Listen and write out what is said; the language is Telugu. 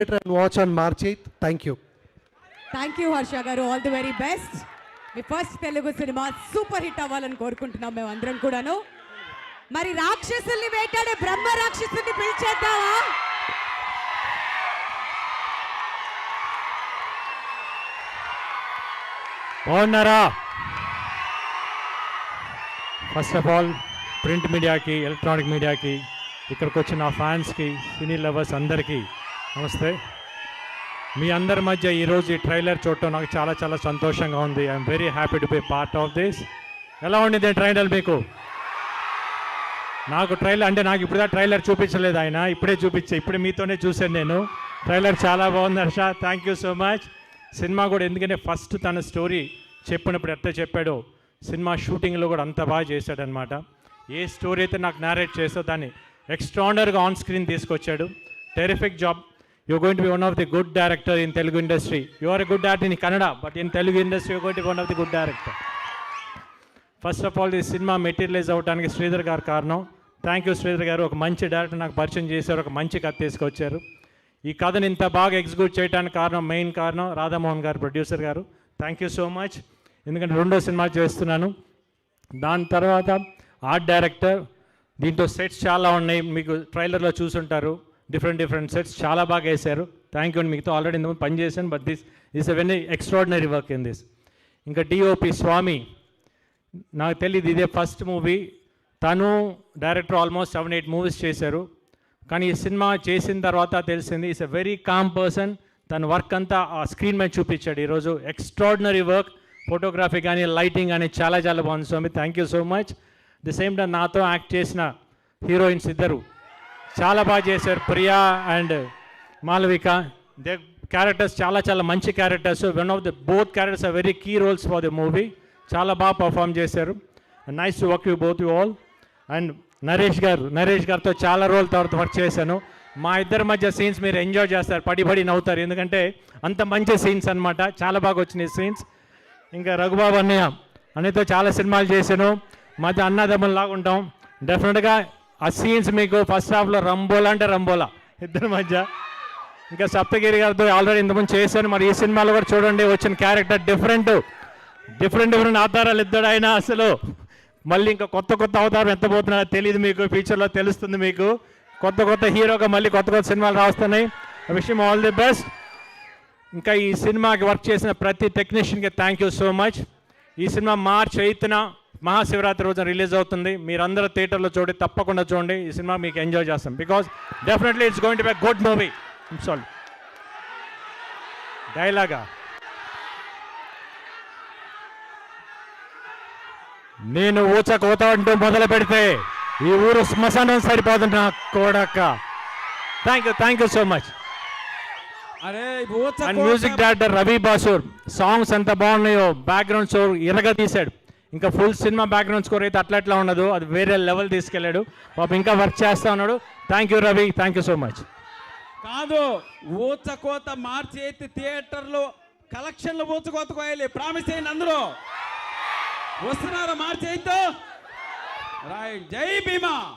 and watch on March 8th. Thank you. Thank you Harsha garu. All the very best me first Telugu cinema super hit అవ్వాలని కోరుకుంటున్నాం మేము అందరం కూడాను. మరి రాక్షసుల్ని వేటాడే బ్రహ్మ రాక్షసుల్ని పిలిచేద్దామా? బాగున్నారా? ఫస్ట్ ఆఫ్ ఆల్ ప్రింట్ మీడియాకి ఎలక్ట్రానిక్ మీడియాకి ఇక్కడికి వచ్చిన ఫ్యాన్స్కి సినీ లవర్స్ అందరికీ నమస్తే. మీ అందరి మధ్య ఈరోజు ఈ ట్రైలర్ చూడటం నాకు చాలా చాలా సంతోషంగా ఉంది. I'm very happy to be part of this ఎలా ఉండింది ట్రైలర్ మీకు? నాకు ట్రైలర్ అంటే నాకు ఇప్పుడు ట్రైలర్ చూపించలేదు ఆయన. ఇప్పుడే చూపించే. ఇప్పుడు మీతోనే చూశాను నేను. ట్రైలర్ చాలా బాగుంది Harsha. Thank you so much cinema కూడా ఎందుకంటే ఫస్ట్ తన స్టోరీ చెప్పినప్పుడు ఎట్లా చెప్పాడో సినిమా షూటింగ్లో కూడా అంత బాగా చేశాడనమాట ఏ స్టోరీ అయితే నాకు నేరేట్ చేస్తో దాన్ని ఎక్స్ట్రాడనరీగా ఆన్ స్క్రీన్ తీసుకొచ్చాడు. Terrific job you going to be one of the good director in Telugu industry you are good actor in Kannada but in Telugu industry you going to one of the good director first of all ఈ సినిమా మెటీరియలైజ్ అవ్వడానికి శ్రీధర్ గారు కారణం. థ్యాంక్ యూ శ్రీధర్ గారు. ఒక మంచి డైరెక్టర్ నాకు పరిచయం చేశారు. ఒక మంచి కథ తీసుకొచ్చారు. ఈ కథను ఇంత బాగా ఎగ్జిక్యూట్ చేయడానికి కారణం మెయిన్ కారణం రాధామోహన్ గారు ప్రొడ్యూసర్ గారు. థ్యాంక్ యూ సో మచ్ ఎందుకంటే రెండో సినిమా చేస్తున్నాను. దాని తర్వాత ఆర్ట్ డైరెక్టర్ దీంట్లో సెట్స్ చాలా ఉన్నాయి. మీకు ట్రైలర్లో చూసుంటారు. డిఫరెంట్ డిఫరెంట్ సెట్స్ చాలా బాగా వేశారు. థ్యాంక్ యూ అండి. మీతో ఆల్రెడీ ఇంతకుముందు పని చేశాను but this is a very extraordinary work in this ఇంకా డిఓపి స్వామి నాకు తెలియదు ఇదే ఫస్ట్ మూవీ తను director almost seven eight movies చేశారు. కానీ ఈ సినిమా చేసిన తర్వాత తెలిసింది is a very calm person తన వర్క్ అంతా ఆ స్క్రీన్ మీద చూపించాడు. ఈరోజు ఎక్స్ట్రాడినరీ వర్క్ ఫోటోగ్రఫీ కానీ లైటింగ్ కానీ చాలా చాలా బాగుంది Swamy thank you so much the same time నాతో యాక్ట్ చేసిన హీరోయిన్స్ ఇద్దరు. చాలా బాగా చేశారు Priya and Malavika. They characters చాలా చాలా మంచి characters one of the both characters are very key roles for the movie చాలా బాగా పర్ఫామ్ చేశారు. Nice to work you both you all and Naresh garu Naresh గారితో చాలా రోజుల తర్వాత వర్క్ చేశాను. మా ఇద్దరి మధ్య సీన్స్ మీరు ఎంజాయ్ చేస్తారు పడి పడి నవ్వుతారు. ఎందుకంటే అంత మంచి సీన్స్ అన్నమాట. చాలా బాగా వచ్చినాయి సీన్స్ ఇంకా రఘుబాబు అన్నయ్య అన్నయ్యతో చాలా సినిమాలు చేశాను. మధ్య అన్నదమ్ముల్లాగా ఉంటాం. డెఫినెట్గా ఆ సీన్స్ మీకు ఫస్ట్ హాఫ్లో రంబోలా అంటే రంబోలా ఇద్దరి మధ్య. ఇంకా సప్తగిరి గారితో ఆల్రెడీ ఇంతకుముందు చేశాను. మరి ఈ సినిమాలో కూడా చూడండి వచ్చిన క్యారెక్టర్ డిఫరెంట్ డిఫరెంట్ డిఫరెంట్ అవతారాలు ఇద్దరు ఆయన అసలు. మళ్ళీ ఇంకా కొత్త కొత్త అవతారం ఎత్తబోతున్నారో తెలియదు మీకు ఫ్యూచర్లో తెలుస్తుంది మీకు. కొత్త కొత్త హీరోగా మళ్ళీ కొత్త కొత్త సినిమాలు రాస్తున్నాయి. విషయం ఆల్ ది బెస్ట్ ఇంకా ఈ సినిమాకి వర్క్ చేసిన ప్రతి టెక్నీషియన్కి థ్యాంక్ యూ సో మచ్ ఈ సినిమా మార్చ్ ఎయిత్న మహాశివరాత్రి రోజున రిలీజ్ అవుతుంది. మీరందరూ థియేటర్లో చూడండి తప్పకుండా చూడండి. ఈ సినిమా మీకు ఎంజాయ్ చేస్తాం. Because definitely it's going to be good movie sorry డైలాగా నేను ఊచ కోత అంటూ మొదలు పెడితే ఈ ఊరు శ్మశానం సరిపోతుంది నా కోడక్క. Thank you thank you so much అరే and music director Ravi Basrur songs ఎంత బాగున్నాయో బ్యాక్గ్రౌండ్ స్కోర్ ఇరగా తీశాడు. ఇంకా ఫుల్ సినిమా బ్యాక్గ్రౌండ్ స్కోర్ అయితే అట్లా అట్లా ఉండదు. అది వేరే లెవెల్ తీసుకెళ్ళాడు. పాప ఇంకా వర్క్ చేస్తా ఉన్నాడు. Thank you Ravi thank you so much కాదు ఊచ కోత మార్చి థియేటర్లో కలెక్షన్లు ఊచ కోత కోయాలి. ప్రామిస్ చేయండి అందరూ. వస్తున్నారా మార్చి రాయ్ జై భీమా.